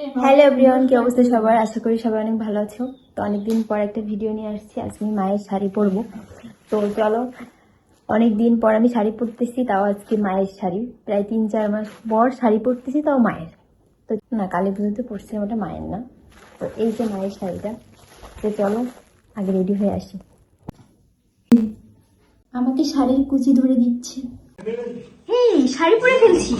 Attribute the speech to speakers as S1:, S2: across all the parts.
S1: Hello everyone, কি অবস্থা সবার? আশা করি সবাই অনেক ভালো আছো। তো অনেকদিন পর একটা ভিডিও নিয়ে আসছি। আজকে আমি মায়ের শাড়ি পরবো। তো চলো অনেক দিন পর আমি শাড়ি পরতেছি, তাও আজকে মায়ের শাড়ি। প্রায় তিন, চার মাস পর শাড়ি পরতেছি, তাও মায়ের। তো না, কালী পুজোতে পরছিলাম ওটা মায়ের না। তো এই যে মায়ের শাড়িটা, তো চলো, আগে রেডি হয়ে আসি। আমাকে শাড়ির কুচি ধরে দিচ্ছে। শাড়ি পরে ফেলছি।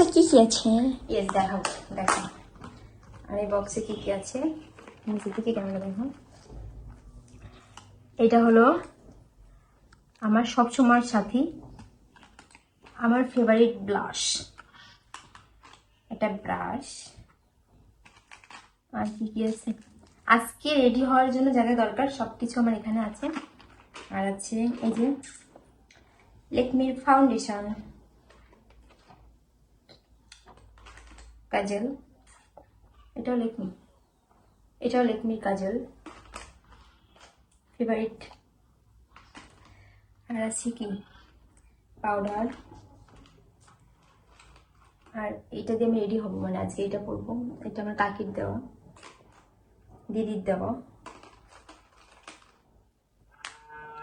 S1: আচ্ছা কি কি আছে? ইয়েস দেখাবো দেখো আর এই বক্সে কি কি আছে? নিচে থেকে ক্যামেরা দেখো। এটা হলো আমার সবসময়ের সাথী, আমার ফেভারিট ব্লাশ এটা ব্রাশ আর কি কি আছে? আজকে রেডি হওয়ার জন্য যা দরকার সব কিছু আমার এখানে আছে। আর আছে এই যে লেকমির ফাউন্ডেশন কাজল। এটাও লেকমি এটাও লেকমির কাজল। ফেভারিট আর আছে কি? পাউডার আর এটা দিয়ে আমি রেডি হব মানে আজকে এটা পরবো। এটা আমার কাকির দেওয়া। দিদির দেওয়া।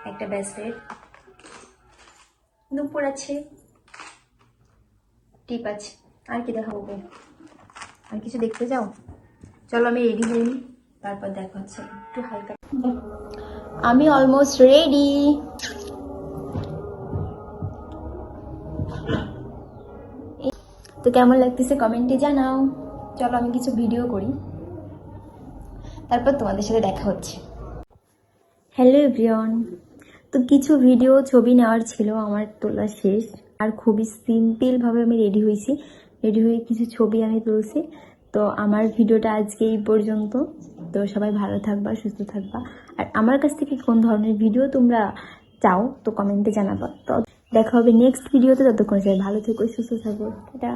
S1: একটা ব্যাসলেট দুপুর আছে। টিপ আছে। আর কি দেখাবো? আর কিছু দেখতে যাও চলো আমি রেডি হয়ে তারপর দেখা হচ্ছে। একটু হালকা। আমি অলমোস্ট রেডি তো কেমন লাগতেছে কমেন্টে জানাও। চলো আমি কিছু ভিডিও করি। তারপর তোমাদের সাথে দেখা হচ্ছে। হ্যালো এভরিওয়ান তো কিছু ভিডিও ছবি নেওয়ার ছিল আমার তোলা শেষ। আর খুবই সিম্পলভাবে আমি রেডি হয়েছি। রেডি হয়ে কিছু ছবি আমি তুলছি। তো আমার ভিডিওটা আজকে এই পর্যন্ত। তো সবাই ভালো থাকবা, সুস্থ থাকবা। আর আমার কাছ থেকে কোন ধরনের ভিডিও তোমরা চাও, তো কমেন্টে জানাবা। তো দেখা হবে নেক্সট ভিডিওতে ততক্ষণ সবাই ভালো থেকো, সুস্থ থাকো। এটা